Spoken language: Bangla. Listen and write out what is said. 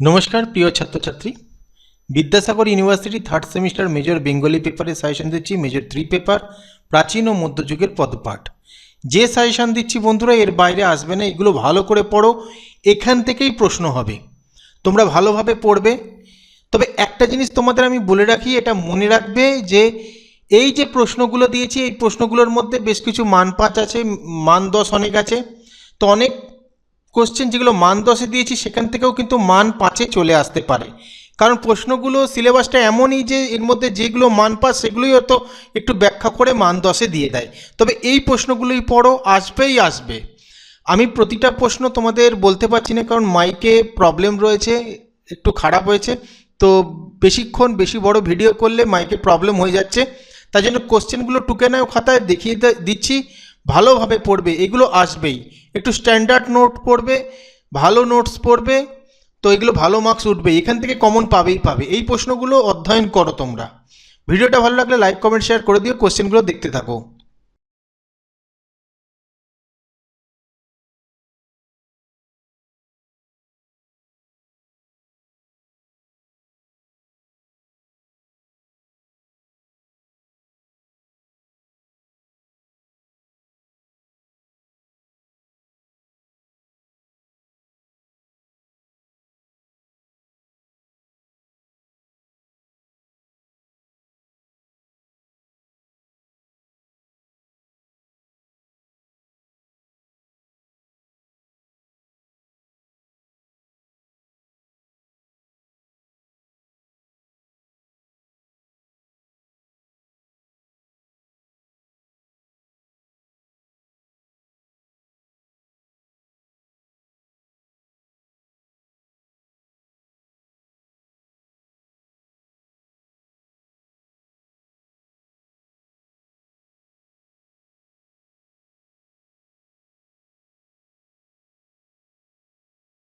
নমস্কার, প্রিয় ছাত্রছাত্রী। Vidyasagar university third semester major Bengali পেপারে সাজেশন দিচ্ছি মেজর থ্রি পেপার প্রাচীন ও মধ্যযুগের পদপাঠ। যে সাজেশন দিচ্ছি বন্ধুরা, এর বাইরে আসবে না, এগুলো ভালো করে পড়ো, এখান থেকেই প্রশ্ন হবে। তোমরা ভালোভাবে পড়বে। তবে একটা জিনিস তোমাদের আমি বলে রাখি, এটা মনে রাখবে যে এই যে প্রশ্নগুলো দিয়েছি, এই প্রশ্নগুলোর মধ্যে বেশ কিছু মান পাঁচ আছে, মান দশ অনেক আছে। তো অনেক কোশ্চেন যেগুলো মান দশে দিয়েছি, সেখান থেকেও কিন্তু মান পাঁচে চলে আসতে পারে। কারণ প্রশ্নগুলো সিলেবাসটা এমনই যে, এর মধ্যে যেগুলো মান পাঁচ, সেগুলোই হয়তো একটু ব্যাখ্যা করে মান দশে দিয়ে দেয়। তবে এই প্রশ্নগুলোই পড়ো, আসবেই আসবে। আমি প্রতিটা প্রশ্ন তোমাদের বলতে পারছি না, কারণ মাইকে প্রবলেম রয়েছে, একটু খারাপ হয়েছে। তো বেশিক্ষণ বেশি বড় ভিডিও করলে মাইকে প্রবলেম হয়ে যাচ্ছে। তাই জন্য কোশ্চেনগুলো টুকে নেয় খাতায় দেখিয়ে দিচ্ছি। ভালোভাবে পড়বে, এগুলো আসবেই। একটু স্ট্যান্ডার্ড নোট পড়বে, ভালো নোটস পড়বে, তো এগুলো ভালো মার্কস উঠবে, এখান থেকে কমন পাবেই পাবে। এই প্রশ্নগুলো অধ্যয়ন করো তোমরা। ভিডিওটা ভালো লাগলে লাইক কমেন্ট শেয়ার করে দিও কোশ্চেনগুলো দেখতে থাকো।